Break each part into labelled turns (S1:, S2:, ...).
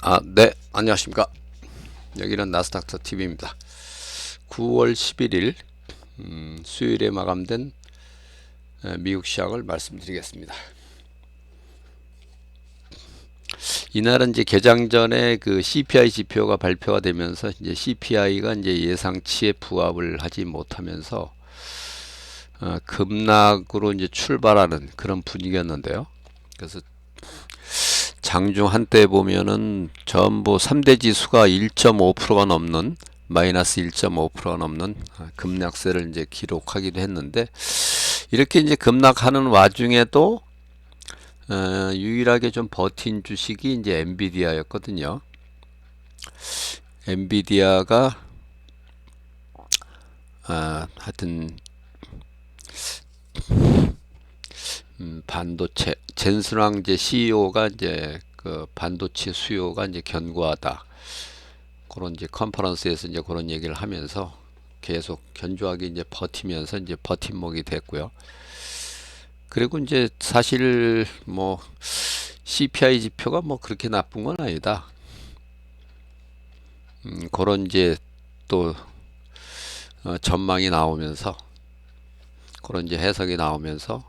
S1: 아, 네, 안녕하십니까. 여기는 나스닥터 TV입니다. 9월 11일 음, 수요일에 마감된 에, 미국 시황을 말씀드리겠습니다. 이날은 이제 개장 전에 그 CPI 지표가 발표가 되면서 이제 CPI가 이제 예상치에 부합을 하지 못하면서 어, 급락으로 이제 출발하는 그런 분위기였는데요. 그래서 장중 한때 보면은 전부 3대 지수가 1.5%가 넘는 마이너스 1.5%가 넘는 급락세를 이제 기록하기도 했는데 이렇게 이제 급락하는 와중에도 어, 유일하게 좀 버틴 주식이 이제 엔비디아였거든요. 엔비디아가 아, 하여튼 음, 반도체 젠스랑 이제 CEO가 이제 그 반도체 수요가 이제 견고하다 그런 이제 컨퍼런스에서 이제 그런 얘기를 하면서 계속 견조하게 이제 버티면서 이제 버팀목이 됐고요. 그리고 이제 사실 뭐 CPI 지표가 뭐 그렇게 나쁜 건 아니다. 음, 그런 이제 또 어, 전망이 나오면서 그런 이제 해석이 나오면서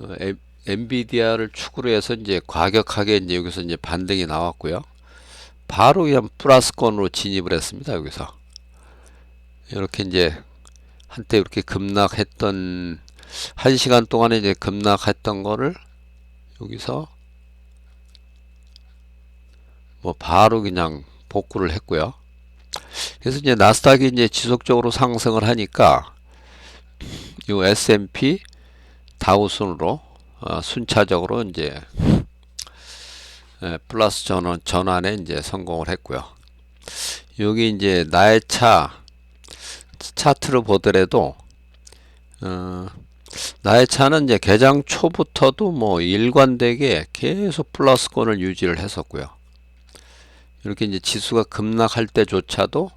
S1: 어, 에, 엔비디아를 축으로 해서 이제 과격하게 이제 여기서 이제 반등이 나왔고요. 바로 그냥 플러스권으로 진입을 했습니다. 여기서 이렇게 이제 한때 이렇게 급락했던 한 시간 동안에 이제 급락했던 거를 여기서 뭐 바로 그냥 복구를 했고요. 그래서 이제 나스닥이 이제 지속적으로 상승을 하니까 이 S&P 다우순으로 어, 순차적으로 이제 예, 플러스 전환 전환에 이제 성공을 했고요. 여기 이제 나의 차 차트를 보더라도 어, 나의 차는 이제 개장 초부터도 뭐 일관되게 계속 플러스권을 유지를 했었고요. 이렇게 이제 지수가 급락할 때조차도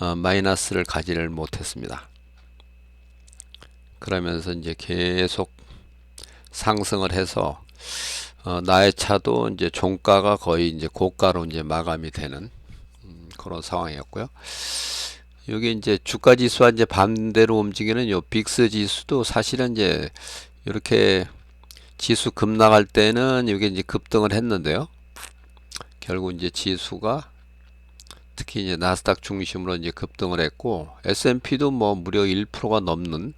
S1: 어, 마이너스를 가지를 못했습니다. 그러면서 이제 계속 상승을 해서 어, 나의 차도 이제 종가가 거의 이제 고가로 이제 마감이 되는 음, 그런 상황이었고요. 여기 이제 주가 지수와 이제 반대로 움직이는 요 빅스 지수도 사실은 이제 이렇게 지수 급락할 때는 이게 이제 급등을 했는데요. 결국 이제 지수가 특히 이제 나스닥 중심으로 이제 급등을 했고 S&P도 뭐 무려 1%가 넘는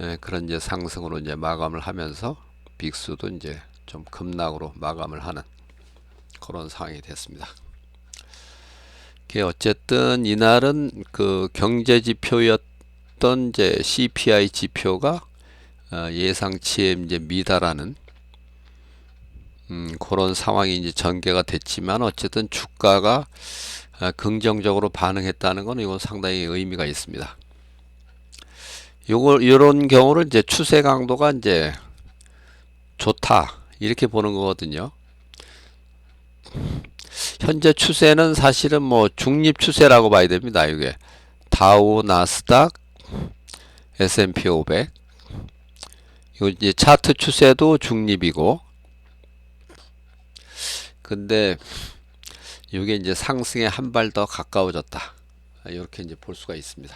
S1: 예, 그런 이제 상승으로 이제 마감을 하면서 빅스도 이제 좀 급락으로 마감을 하는 그런 상황이 됐습니다. 어쨌든 이날은 그 경제 지표였던 이제 CPI 지표가 어, 예상치에 이제 미달하는 음, 그런 상황이 이제 전개가 됐지만 어쨌든 주가가 어, 긍정적으로 반응했다는 것은 이건 상당히 의미가 있습니다. 요걸 이런 경우를 이제 추세 강도가 이제 좋다 이렇게 보는 거거든요. 현재 추세는 사실은 뭐 중립 추세라고 봐야 됩니다. 이게 다우, 나스닥, S&P 500. 이거 이제 차트 추세도 중립이고. 근데 이게 이제 상승에 한 발 더 가까워졌다. 이렇게 이제 볼 수가 있습니다.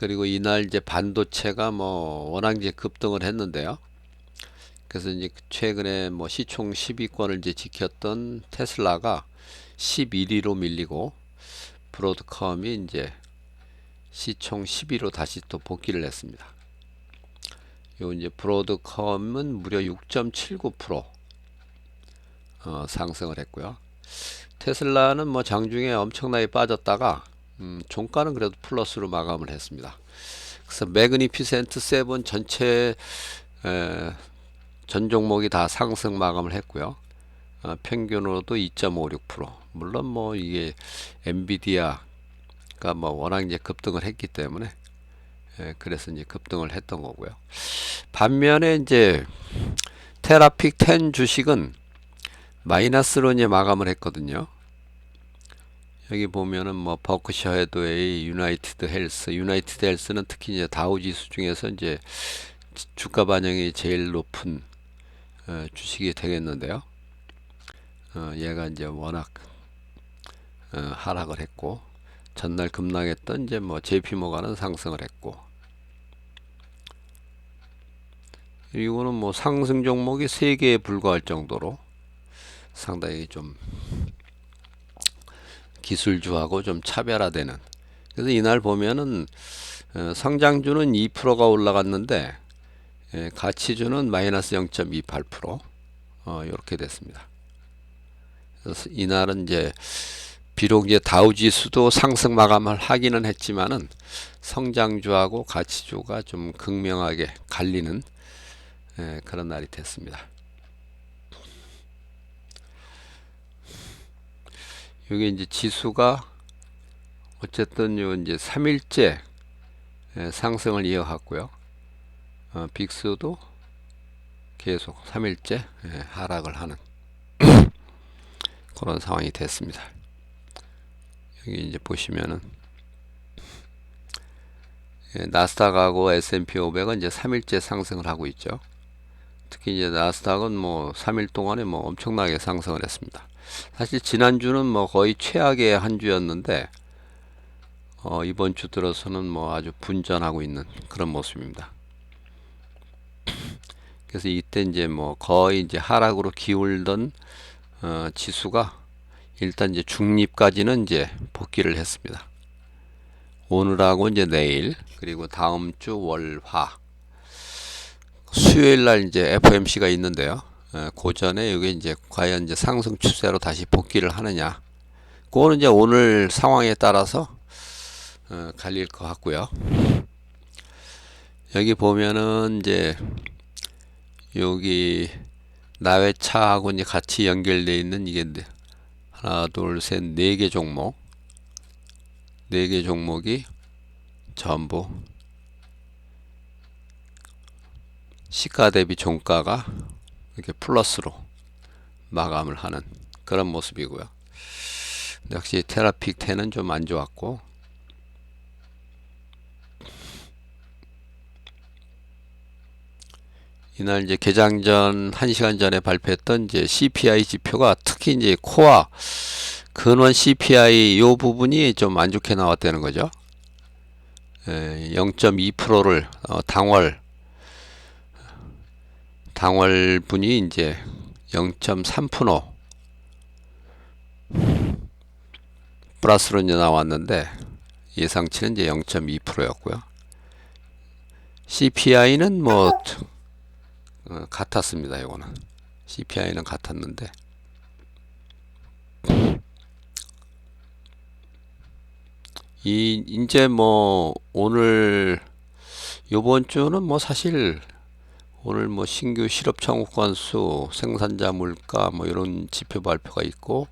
S1: 그리고 이날 이제 반도체가 뭐 워낙 이제 급등을 했는데요. 그래서 이제 최근에 뭐 시총 10위권을 이제 지켰던 테슬라가 11위로 밀리고 브로드컴이 이제 시총 10위로 다시 또 복귀를 했습니다. 요 이제 브로드컴은 무려 6.79% 어, 상승을 했고요. 테슬라는 뭐 장중에 엄청나게 빠졌다가 음, 종가는 그래도 플러스로 마감을 했습니다. 그래서 매그니피센트 세븐 전체 에, 전 종목이 다 상승 마감을 했고요. 어, 평균으로도 2.56% 물론 뭐 이게 엔비디아가 뭐 워낙 이제 급등을 했기 때문에 에, 그래서 이제 급등을 했던 거고요. 반면에 이제 테라픽 10 주식은 마이너스로 이제 마감을 했거든요. 여기 보면은 뭐 버크셔 헤드웨이, 유나이티드 헬스, 유나이티드 헬스는 특히 이제 다우 지수 중에서 이제 주가 반영이 제일 높은 어, 주식이 되겠는데요. 어, 얘가 이제 워낙 어, 하락을 했고 전날 급락했던 이제 뭐 JP 모가는 상승을 했고 이거는 뭐 상승 종목이 세 개에 불과할 정도로 상당히 좀 기술주하고 좀 차별화되는 그래서 이날 보면은 어, 성장주는 2%가 올라갔는데 예, 가치주는 마이너스 0.28% 어, 이렇게 됐습니다. 그래서 이날은 이제 비록 이제 다우지수도 상승 마감을 하기는 했지만은 성장주하고 가치주가 좀 극명하게 갈리는 예, 그런 날이 됐습니다. 여기 이제 지수가 어쨌든 요 이제 3일째 예, 상승을 이어갔고요. 어, 빅스도 계속 3일째 예, 하락을 하는 그런 상황이 됐습니다. 여기 이제 보시면은 예, 나스닥하고 S&P 500은 이제 3일째 상승을 하고 있죠. 특히 이제 나스닥은 뭐 3일 동안에 뭐 엄청나게 상승을 했습니다. 사실 지난주는 뭐 거의 최악의 한 주였는데 어, 이번 주 들어서는 뭐 아주 분전하고 있는 그런 모습입니다. 그래서 이때 이제 뭐 거의 이제 하락으로 기울던 어, 지수가 일단 이제 중립까지는 이제 복귀를 했습니다. 오늘하고 이제 내일 그리고 다음 주 월화 수요일 날 이제 FMC가 있는데요. 어, 고전에 여기 이제 과연 이제 상승 추세로 다시 복귀를 하느냐. 그거는 이제 오늘 상황에 따라서 어, 갈릴 것 같고요. 여기 보면은 이제 여기 나회차하고 이제 같이 연결되어 있는 이게 네- 하나, 둘, 셋, 네 개 종목, 네 개 종목이 전부 시가 대비 종가가 이렇게 플러스로 마감을 하는 그런 모습이고요. 역시 테라픽 10은 좀 안 좋았고 이날 이제 개장 전 1시간 전에 발표했던 이제 CPI 지표가 특히 이제 코어 근원 CPI 요 부분이 좀 안 좋게 나왔다는 거죠. 0.2%를 어, 당월 당월 분이 이제 0.3% 플러스로 이제 나왔는데 예상치는 이제 0.2%였고요. CPI는 뭐 어, 같았습니다. 이거는 CPI는 같았는데 이 이제 뭐 오늘 요번 주는 뭐 사실 오늘 뭐 신규 실업 청구 건수, 생산자 물가 뭐 이런 지표 발표가 있고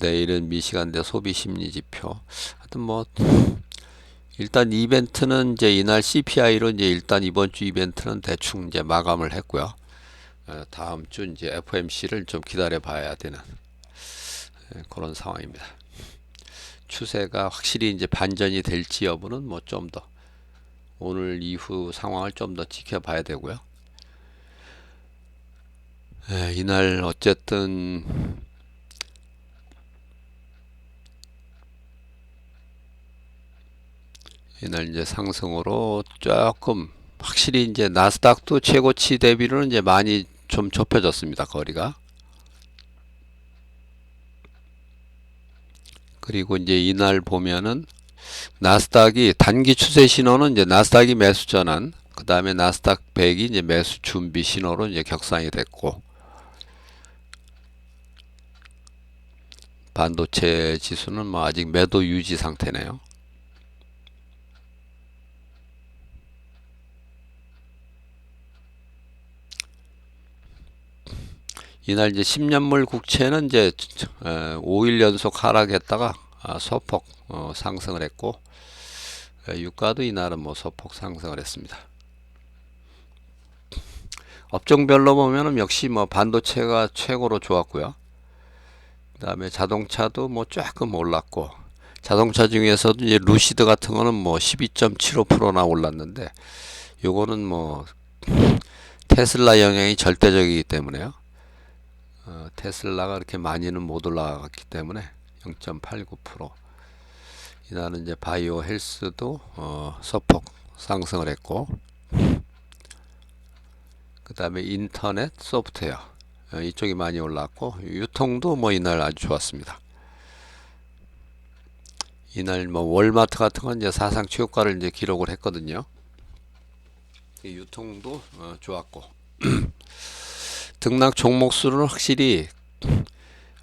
S1: 내일은 미시간대 소비 심리 지표. 하여튼 뭐 일단 이벤트는 이제 이날 CPI로 이제 일단 이번 주 이벤트는 대충 이제 마감을 했고요. 어, 다음 주 이제 FMC를 좀 기다려 봐야 되는 예, 그런 상황입니다. 추세가 확실히 이제 반전이 될지 여부는 뭐 좀 더 오늘 이후 상황을 좀 더 지켜봐야 되고요. 예, 이날 어쨌든 이날 이제 상승으로 조금 확실히 이제 나스닥도 최고치 대비로는 이제 많이 좀 좁혀졌습니다. 거리가. 그리고 이제 이날 보면은 나스닥이 단기 추세 신호는 이제 나스닥이 매수 전환, 그 다음에 나스닥 100이 이제 매수 준비 신호로 이제 격상이 됐고, 반도체 지수는 뭐 아직 매도 유지 상태네요. 이날 이제 10년물 국채는 이제 5일 연속 하락했다가 아, 소폭 어, 상승을 했고 에, 유가도 이날은 뭐 소폭 상승을 했습니다. 업종별로 보면은 역시 뭐 반도체가 최고로 좋았고요. 그다음에 자동차도 뭐 조금 올랐고 자동차 중에서도 이제 루시드 같은 거는 뭐 12.75%나 올랐는데 요거는 뭐 테슬라 영향이 절대적이기 때문에요. 어, 테슬라가 그렇게 많이는 못 올라갔기 때문에 0.89% 이날은 이제 바이오 헬스도 어, 소폭 상승을 했고 그 다음에 인터넷 소프트웨어 어, 이쪽이 많이 올랐고 유통도 뭐 이날 아주 좋았습니다. 이날 뭐 월마트 같은 건 이제 사상 최고가를 이제 기록을 했거든요. 이 유통도 어, 좋았고 등락 종목 수는 확실히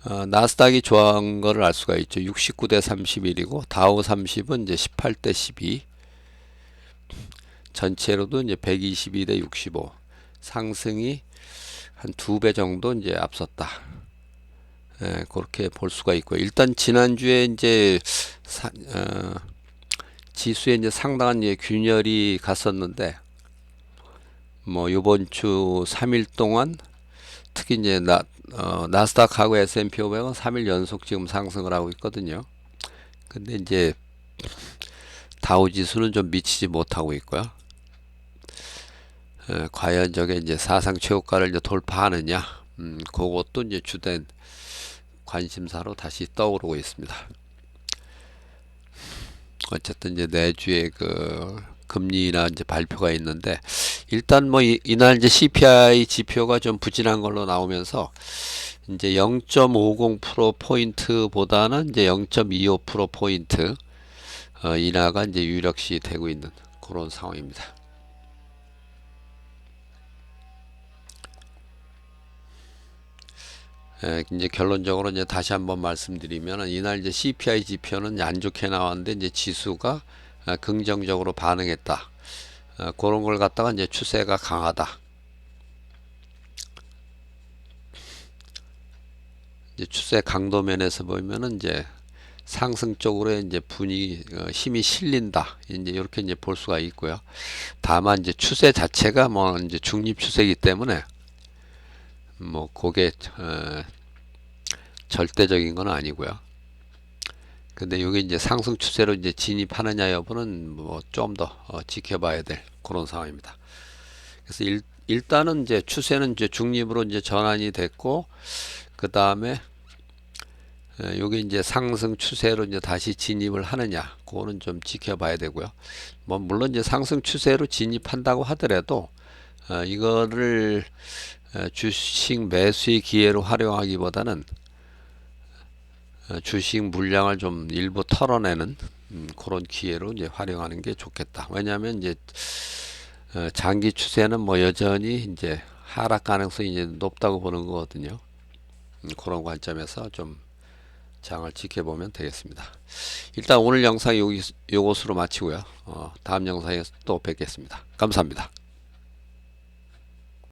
S1: 어, 나스닥이 좋아한 거를 알 수가 있죠. 69대 31이고 다우 30은 이제 18대 12. 전체로도 이제 122대 65. 상승이 한 두 배 정도 이제 앞섰다. 예, 그렇게 볼 수가 있고 일단 지난주에 이제 사, 어, 지수에 이제 상당한 이제 균열이 갔었는데 뭐 요번 주 3일 동안 특히 이제 나, 어, 나스닥하고 S&P 500은 3일 연속 지금 상승을 하고 있거든요. 근데 이제 다우 지수는 좀 미치지 못하고 있고요. 에, 과연 저게 이제 사상 최고가를 이제 돌파하느냐, 음, 그것도 이제 주된 관심사로 다시 떠오르고 있습니다. 어쨌든 이제 내주에 그 금리나 이제 발표가 있는데 일단 뭐 이, 이날 이제 CPI 지표가 좀 부진한 걸로 나오면서 이제 0.50% 포인트보다는 이제 0.25% 포인트 어, 인하가 이제 유력시 되고 있는 그런 상황입니다. 에, 이제 결론적으로 이제 다시 한번 말씀드리면 이날 이제 CPI 지표는 안 좋게 나왔는데 이제 지수가 아, 긍정적으로 반응했다. 어, 그런 걸 갖다가 이제 추세가 강하다. 이제 추세 강도 면에서 보면은 이제 상승 쪽으로 이제 분위 어, 힘이 실린다. 이제 이렇게 이제 볼 수가 있고요. 다만 이제 추세 자체가 뭐 이제 중립 추세이기 때문에 뭐 그게 어, 절대적인 건 아니고요. 근데 이게 이제 상승 추세로 이제 진입하느냐 여부는 뭐 좀더 어, 지켜봐야 될 그런 상황입니다. 그래서 일, 일단은 이제 추세는 이제 중립으로 이제 전환이 됐고 그 다음에 요게 이제 상승 추세로 이제 다시 진입을 하느냐 그거는 좀 지켜봐야 되고요. 뭐 물론 이제 상승 추세로 진입한다고 하더라도 어, 이거를 어, 주식 매수의 기회로 활용하기보다는 어, 주식 물량을 좀 일부 털어내는 음, 그런 기회로 이제 활용하는 게 좋겠다. 왜냐하면 이제 어, 장기 추세는 뭐 여전히 이제 하락 가능성이 이제 높다고 보는 거거든요. 음, 그런 관점에서 좀 장을 지켜보면 되겠습니다. 일단 오늘 영상 여기 요것으로 마치고요. 어, 다음 영상에서 또 뵙겠습니다. 감사합니다.